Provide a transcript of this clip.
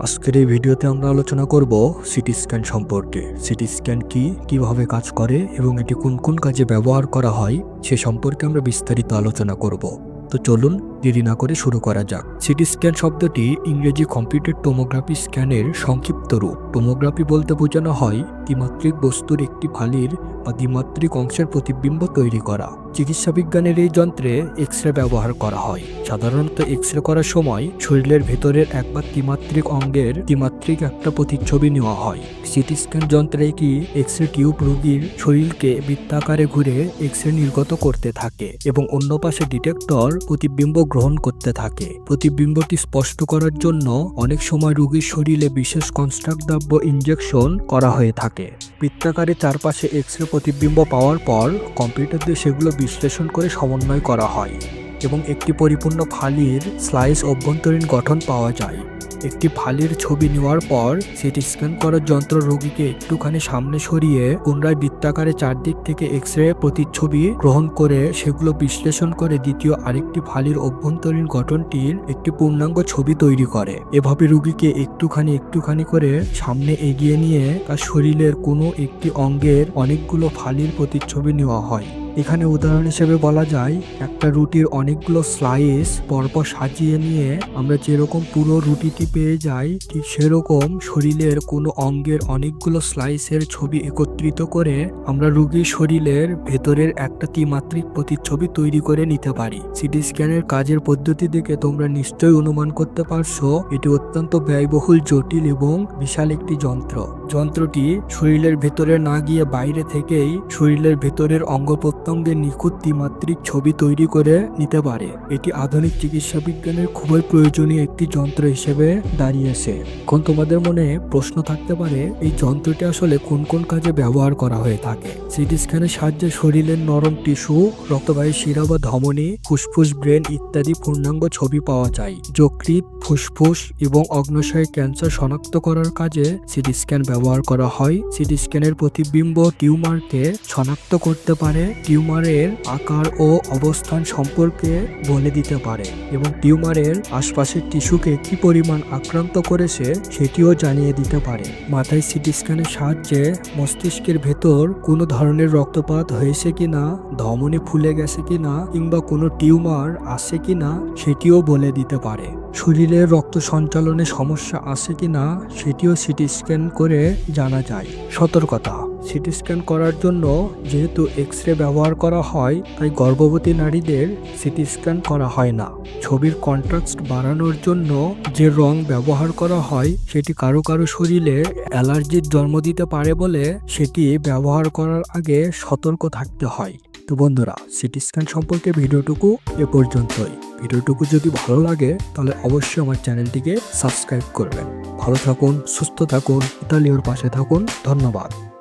আজকের এই ভিডিওতে আমরা আলোচনা করব সিটি স্ক্যান সম্পর্কে। সিটি স্ক্যান কি, কীভাবে কাজ করে এবং এটি কোন কোন কাজে ব্যবহার করা হয়, সে সম্পর্কে আমরা বিস্তারিত আলোচনা করব। তো চলুন দেরি না করে শুরু করা যাক। সিটি স্ক্যান শব্দটি ইংরেজি কম্পিউটার টোমোগ্রাফি স্ক্যানের সংক্ষিপ্ত রূপ টোমোগ্রাফি বলতে বোঝানো হয় দ্বিমাত্রিক বস্তুর একটি ফালির বা দ্বিমাত্রিক অংশের প্রতিবিম্ব তৈরি করা। চিকিৎসা বিজ্ঞানের এই যন্ত্রে এক্স রে ব্যবহার করা হয়। সাধারণত এক্স রে করার সময় শরীরের ভেতরের একবার দ্বিমাত্রিক অঙ্গের দ্বিমাত্রিক একটা প্রতিচ্ছবি নেওয়া হয়। সিটি স্ক্যান যন্ত্রে কি এক্স রে টিউব রোগীর শরীরকে বৃত্তাকারে ঘুরে এক্স রে নির্গত করতে থাকে এবং অন্য পাশে ডিটেক্টর প্রতিবিম্ব গ্রহণ করতে থাকে। প্রতিবিম্বটি স্পষ্ট করার জন্য অনেক সময় রোগীর শরীরে বিশেষ কনস্ট্রাক্ট দ্রব্য ইনজেকশন করা হয়ে থাকে। বৃত্তাকারে চারপাশে এক্স রে প্রতিবিম্ব পাওয়ার পর কম্পিউটার দিয়ে সেগুলো বিশ্লেষণ করে সমন্বয় করা হয় এবং একটি পরিপূর্ণ ফালির স্লাইস অভ্যন্তরীণ গঠন পাওয়া যায়। একটি ফালির ছবি নেওয়ার পর সেটি স্ক্যান করার যন্ত্র রোগীকে একটুখানি সামনে সরিয়ে পুনরায় বৃত্তাকারে চারদিক থেকে এক্স রে প্রতিচ্ছবি গ্রহণ করে সেগুলো বিশ্লেষণ করে দ্বিতীয় আরেকটি ফালির অভ্যন্তরীণ গঠনটির একটি পূর্ণাঙ্গ ছবি তৈরি করে। এভাবে রোগীকে একটুখানি একটুখানি করে সামনে এগিয়ে নিয়ে তার শরীরের কোনো একটি অঙ্গের অনেকগুলো ফালির প্রতিচ্ছবি নেওয়া হয়। এখানে উদাহরণ হিসেবে বলা যায়, একটা রুটির অনেকগুলো স্লাইস পরপর সাজিয়ে নিয়ে আমরা যেরকম পুরো রুটিটি পেয়ে যাই, ঠিক সেরকম শরীরের কোনো অঙ্গের অনেকগুলো স্লাইসের ছবি একত্রিত করে আমরা রুগীর শরীরের ভেতরের একটা ত্রিমাত্রিক প্রতিচ্ছবি তৈরি করে নিতে পারি। সিটি স্ক্যানের কাজের পদ্ধতি দেখে তোমরা নিশ্চয়ই অনুমান করতে পারছ, এটি অত্যন্ত ব্যয়বহুল, জটিল এবং বিশাল একটি যন্ত্র। যন্ত্রটি শরীরের ভেতরে না গিয়ে বাইরে থেকেই শরীরের ভেতরের অঙ্গ প্রত্যঙ্গের নিখুঁত দ্বিমাত্রিক ছবি তৈরি করে নিতে পারে। এটি আধুনিক চিকিৎসা বিজ্ঞানের খুবই প্রয়োজনীয় একটি যন্ত্র হিসেবে দাঁড়িয়েছে। এখন তোমাদের মনে প্রশ্ন থাকতে পারে, এই যন্ত্রটি আসলে কোন কোন কাজে ব্যবহার করা হয়ে থাকে? সিটি স্ক্যানের সাহায্যে শরীরের নরম টিস্যু, রক্তবাহী শিরা বা ধমনী, ফুসফুস, ব্রেন ইত্যাদি পূর্ণাঙ্গ ছবি পাওয়া যায়। যকৃত ফুসফুস এবং অগ্নশয় ক্যান্সার শনাক্ত করার কাজে সিটি স্ক্যান ব্যবহার করা হয়। সিটি স্ক্যানের প্রতিবিম্ব টিউমারকে শনাক্ত করতে পারে, টিউমারের আকার ও অবস্থান সম্পর্কে বলে দিতে পারে এবং টিউমারের আশপাশের টিস্যুকে কি পরিমাণ আক্রান্ত করেছে সেটিও জানিয়ে দিতে পারে। মাথায় সিটি স্ক্যানের সাহায্যে মস্তিষ্কের ভেতর কোনো ধরনের রক্তপাত হয়েছে কি না ধমনে ফুলে গেছে কি না কিংবা কোনো টিউমার আছে কি না সেটিও বলে দিতে পারে। শরীরে রক্ত সঞ্চালনে সমস্যা আছে কি না সেটিও সিটি স্ক্যান করে জানা যায়। সতর্কতা। সিটি স্ক্যান করার জন্য যেহেতু এক্স রে ব্যবহার করা হয়, তাই গর্ভবতী নারীদের সিটি স্ক্যান করা হয় না। ছবির কন্ট্রাস্ট বাড়ানোর জন্য যে রং ব্যবহার করা হয়, সেটি কারও কারও শরীরে অ্যালার্জির জন্ম দিতে পারে বলে সেটি ব্যবহার করার আগে সতর্ক থাকতে হয়। তো বন্ধুরা, সিটি স্ক্যান সম্পর্কে ভিডিওটুকু এ পর্যন্তই। ভিডিওটুকু যদি ভালো লাগে, তাহলে অবশ্যই আমার চ্যানেলটিকে সাবস্ক্রাইব করবেন। ভালো থাকুন, সুস্থ থাকুন ইতালিওর পাশে থাকুন। ধন্যবাদ।